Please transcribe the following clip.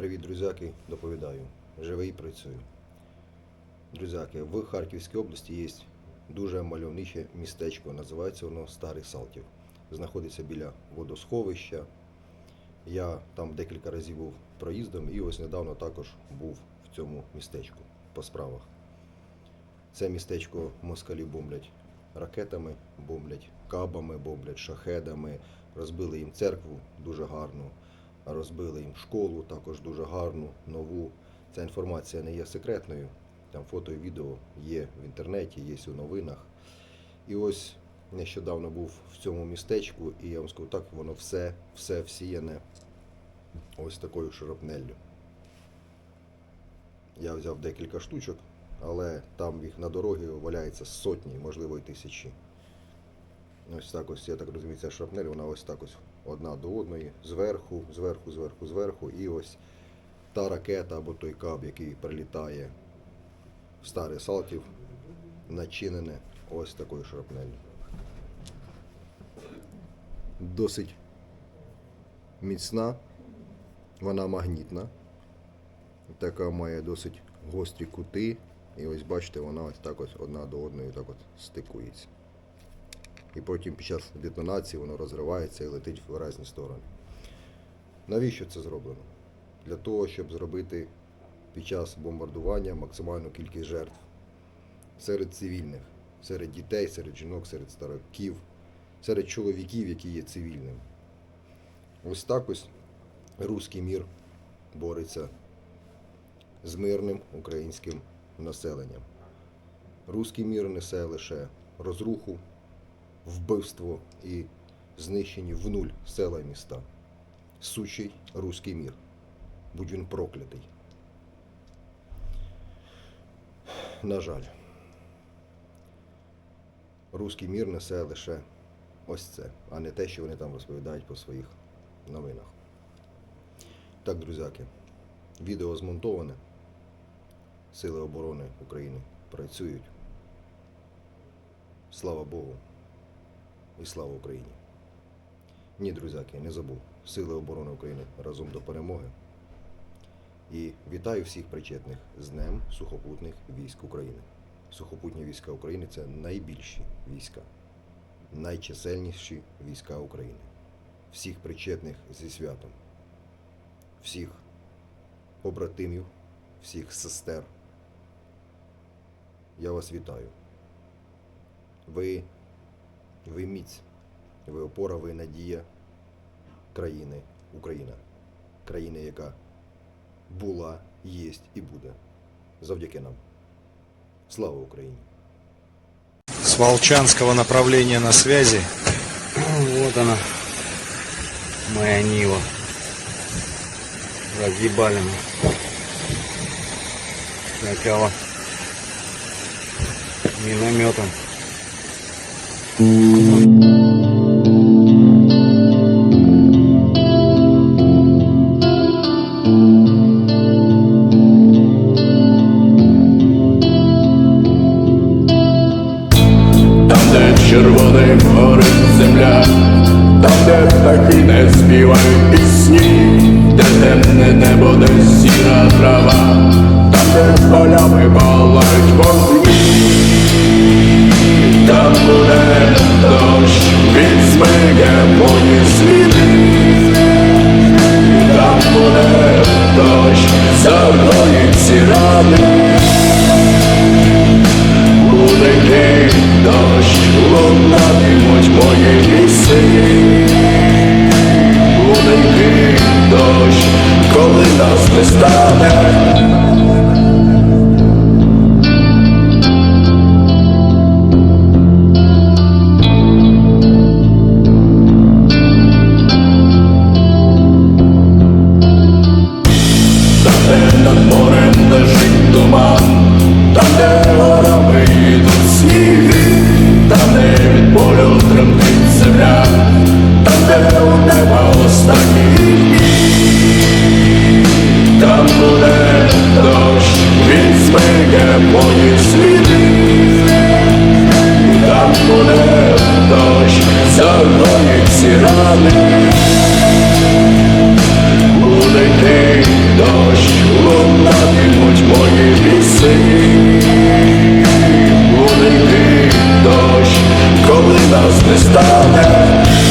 Привіт, друзяки, доповідаю. Живий працюю. Друзяки, в Харківській області є дуже мальовниче містечко, називається воно Старий Салтів. Знаходиться біля водосховища. Я там декілька разів був проїздом і ось недавно також був в цьому містечку по справах. Це містечко москалі бомблять ракетами, бомблять кабами, бомблять шахедами, розбили їм церкву дуже гарну, розбили їм школу також дуже гарну, нову. Ця інформація не є секретною. Там фото і відео є в інтернеті, є у новинах. І ось нещодавно був в цьому містечку, і я вам скажу так, воно все, все всіяне ось такою шарапнеллю. Я взяв декілька штучок, але там їх на дорогі валяється сотні, можливо, і тисячі. Ось так ось, я так розумію, ця шрапнель, вона ось так ось одна до одної, зверху, зверху, зверху, зверху. І ось та ракета або той каб, який прилітає в старий Салтів, начинене ось такою шрапнелью. Досить міцна, вона магнітна. Така має досить гострі кути. І ось бачите, вона ось так ось одна до одної так от стикується. І потім під час детонації воно розривається і летить в різні сторони. Навіщо це зроблено? Для того, щоб зробити під час бомбардування максимальну кількість жертв серед цивільних, серед дітей, серед жінок, серед стариків, серед чоловіків, які є цивільними. Ось так ось руський мір бореться з мирним українським населенням. Руський мір несе лише розруху, вбивство і знищені в нуль села і міста. Сучий руський мір. Будь він проклятий. На жаль, руський мір несе лише ось це, а не те, що вони там розповідають по своїх новинах. Так, друзяки, відео змонтоване. Сили оборони України працюють. Слава Богу і слава Україні. Ні, друзяки, не забув. Сили оборони України разом до перемоги. І вітаю всіх причетних з Днем сухопутних військ України. Сухопутні війська України це найбільші війська, найчисельніші війська України. Всіх причетних зі святом, всіх побратимів, всіх сестер. Я вас вітаю. Ви, ви міць, ви опора, ви надія країни Україна. Країни, яка була, єсть і буде. Завдяки нам. Слава Україні! С Волчанского направления на связи. Вот она, моя Нива. Разъебали мы. Сначала минометом. Там, де червоний горить земля, там, де птахи не співають пісні, де темне небо, де сіра трава, там, де полями палають вогні, буде дощ, він змиє мої сліди, буде моїх там буде дощ, загоїть всі рани, буде йти дощ, лунатимуть мої ліси, буде йти дощ, коли нас не стане.